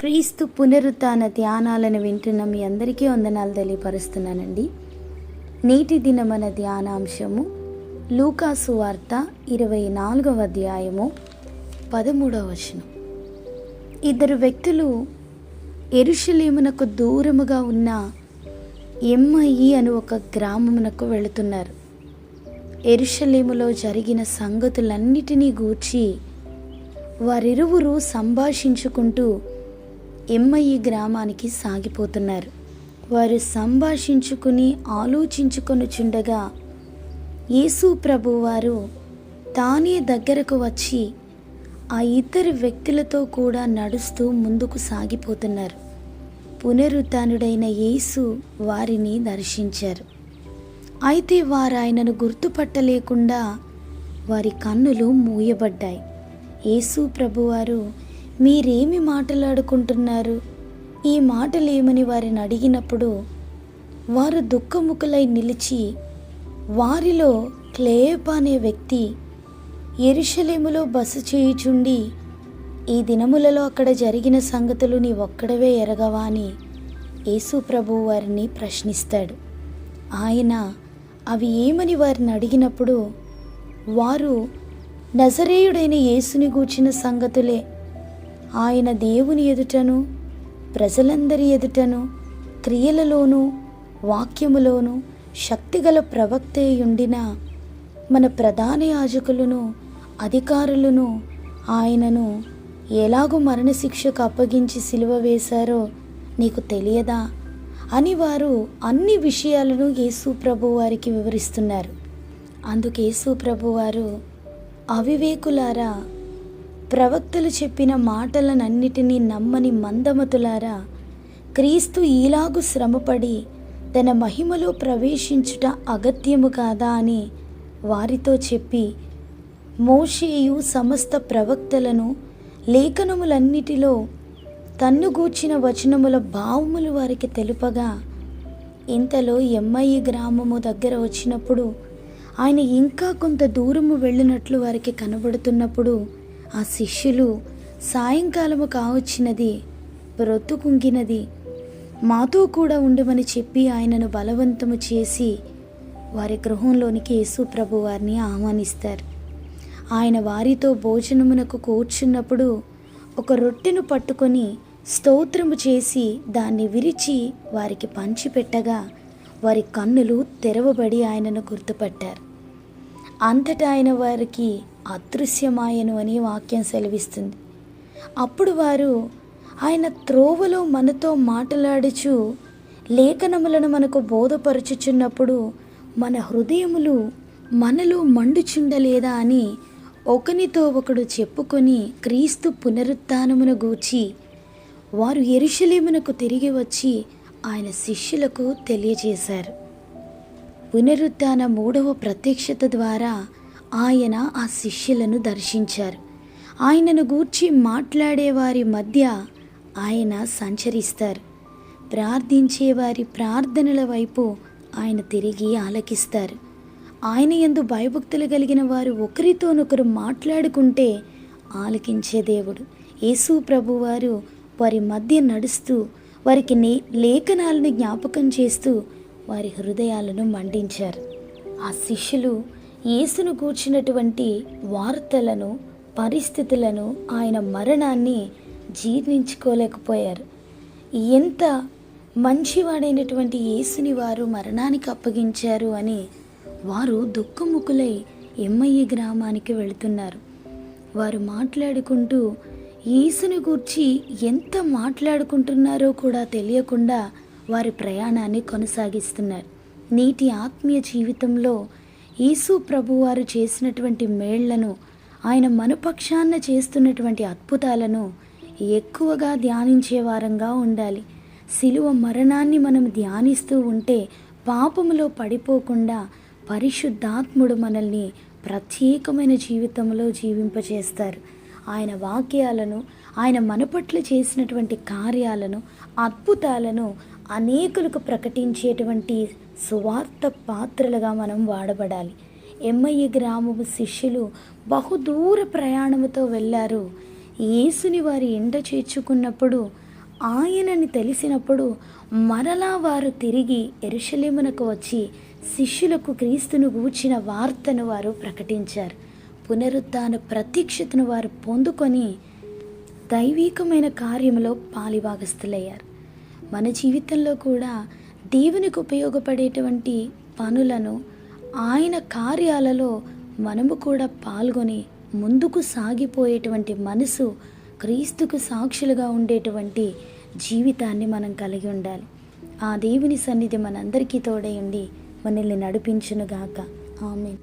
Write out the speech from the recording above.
క్రీస్తు పునరుత్న ధ్యానాలను వింటున్న మీ అందరికీ వందనాలు తెలియపరుస్తున్నానండి. నేటి దిన మన ధ్యానాంశము లూకాసు వార్త ఇరవై నాలుగవ అధ్యాయము పదమూడవ వచనం. ఇద్దరు వ్యక్తులు ఎరుషలేమునకు దూరముగా ఉన్న ఎమ్మయి అని ఒక గ్రామమునకు వెళుతున్నారు. ఎరుషలేములో జరిగిన సంగతులన్నిటినీ గూర్చి వారిరువురు సంభాషించుకుంటూ ఎమ్మయి గ్రామానికి సాగిపోతున్నారు. వారు సంభాషించుకుని ఆలోచించుకొనుచుండగా యేసు ప్రభువారు తానే దగ్గరకు వచ్చి ఆ ఇద్దరు వ్యక్తులతో కూడా నడుస్తూ ముందుకు సాగిపోతున్నారు. పునరుత్డైన యేసు వారిని దర్శించారు. అయితే వారు ఆయనను గుర్తుపట్టలేకుండా వారి కన్నులు మూయబడ్డాయి. యేసు ప్రభువారు మీరేమి మాట్లాడుకుంటున్నారు? ఈ మాటలేమని వారిని అడిగినప్పుడు వారు దుఃఖముఖులై నిలిచి వారిలో క్లేయప అనే వ్యక్తి ఎరుషలేములో బస చేయుచుండి ఈ దినములలో అక్కడ జరిగిన సంగతులు నీ ఒక్కడవే ఎరగవా? అని యేసు ప్రభు వారిని ప్రశ్నిస్తాడు. ఆయన అవి ఏమని వారిని అడిగినప్పుడు వారు నజరేయుడైన యేసుని గూర్చిన సంగతులే ఆయన దేవుని ఎదుటను ప్రజలందరి ఎదుటను క్రియలలోనూ వాక్యములోనూ శక్తిగల ప్రవక్తయుండిన మన ప్రధాన యాజకులను అధికారులను ఆయనను ఎలాగూ మరణశిక్షకు అప్పగించి సిలువ వేశారో నీకు తెలియదా? అని వారు అన్ని విషయాలను యేసు ప్రభు వారికి వివరిస్తున్నారు. అందుకు యేసు ప్రభు వారు అవివేకులారా ప్రవక్తలు చెప్పిన మాటలనన్నిటినీ నమ్మని మందమతులారా క్రీస్తు ఈలాగు శ్రమపడి తన మహిమలో ప్రవేశించుట అగత్యము కాదా అని వారితో చెప్పి మోషేయు సమస్త ప్రవక్తలను లేఖనములన్నిటిలో తన్నుగూర్చిన వచనముల భావములు వారికి తెలుపగా ఇంతలో ఎమ్మయి గ్రామము దగ్గర వచ్చినప్పుడు ఆయన ఇంకా కొంత దూరము వెళ్ళినట్లు వారికి కనబడుతున్నప్పుడు ఆ శిష్యులు సాయంకాలము కావచ్చినది బ్రొత్తుకుంగినది మాతో కూడా ఉండమని చెప్పి ఆయనను బలవంతము చేసి వారి గృహంలోనికి యేసుప్రభు వారిని ఆహ్వానిస్తారు. ఆయన వారితో భోజనమునకు కూర్చున్నప్పుడు ఒక రొట్టెను పట్టుకొని స్తోత్రము చేసి దాన్ని విరిచి వారికి పంచిపెట్టగా వారి కన్నులు తెరవబడి ఆయనను గుర్తుపట్టారు. అంతటా ఆయన వారికి అదృశ్యమాయను అని వాక్యం సెలవిస్తుంది. అప్పుడు వారు ఆయన త్రోవలో మనతో మాట్లాడుచు లేఖనములను మనకు బోధపరచుచున్నప్పుడు మన హృదయములు మనలో మండుచుండలేదా అని ఒకనితో ఒకడు చెప్పుకొని క్రీస్తు పునరుత్నమును గూర్చి వారు ఎరుషలేమునకు తిరిగి వచ్చి ఆయన శిష్యులకు తెలియజేశారు. పునరుద్ధాన మూడవ ప్రత్యక్షత ద్వారా ఆయన ఆ శిష్యులను దర్శించారు. ఆయనను గూర్చి మాట్లాడే వారి మధ్య ఆయన సంచరిస్తారు. ప్రార్థించే వారి ప్రార్థనల వైపు ఆయన తిరిగి ఆలకిస్తారు. ఆయన ఎందు భయభక్తులు కలిగిన వారు ఒకరితోనొకరు మాట్లాడుకుంటే ఆలకించే దేవుడు. యేసు ప్రభువారు వారి మధ్య నడుస్తూ వారికి నే లేఖనాలను జ్ఞాపకం చేస్తూ వారి హృదయాలను మండించారు. ఆ శిష్యులు యేసును కూర్చున్నటువంటి వార్తలను పరిస్థితులను ఆయన మరణాన్ని జీర్ణించుకోలేకపోయారు. ఎంత మంచివాడైనటువంటి యేసుని వారు మరణానికి అప్పగించారు అని వారు దుఃఖముఖులై ఎమ్మయ్య గ్రామానికి వెళుతున్నారు. వారు మాట్లాడుకుంటూ యేసుని గూర్చి ఎంత మాట్లాడుకుంటున్నారో కూడా తెలియకుండా వారి ప్రయాణాన్ని కొనసాగిస్తున్నారు. నీటి ఆత్మీయ జీవితంలో యేసు ప్రభువారు చేసినటువంటి మేళ్ళను ఆయన మనుపక్షాన్న చేస్తున్నటువంటి అద్భుతాలను ఎక్కువగా ధ్యానించే వారంగా ఉండాలి. శిలువ మరణాన్ని మనం ధ్యానిస్తూ ఉంటే పాపములో పడిపోకుండా పరిశుద్ధాత్ముడు మనల్ని ప్రత్యేకమైన జీవితంలో జీవింపచేస్తారు. ఆయన వాక్యాలను ఆయన మన పట్ల చేసినటువంటి కార్యాలను అద్భుతాలను అనేకులకు ప్రకటించేటువంటి సువార్త పాత్రలుగా మనం వాడబడాలి. ఎమ్మయ్య గ్రామము శిష్యులు బహుదూర ప్రయాణముతో వెళ్ళారు. యేసుని వారి ఎండ చేర్చుకున్నప్పుడు ఆయనని తెలిసినప్పుడు మరలా వారు తిరిగి ఎరుషలేమునకు వచ్చి శిష్యులకు క్రీస్తును గూర్చిన వార్తను వారు ప్రకటించారు. పునరుద్ధాన ప్రతీక్షతను వారు పొందుకొని దైవీకమైన కార్యంలో పాలిభాగస్తులయ్యారు మన జీవితంలో కూడా దేవునికి ఉపయోగపడేటువంటి పనులను ఆయన కార్యాలలో మనము కూడా పాల్గొని ముందుకు సాగిపోయేటువంటి మనసు క్రీస్తుకు సాక్షులుగా ఉండేటువంటి జీవితాన్ని మనం కలిగి ఉండాలి. ఆ దేవుని సన్నిధి మనందరికీ తోడై ఉండి మనల్ని నడిపించునుగాక. ఆమె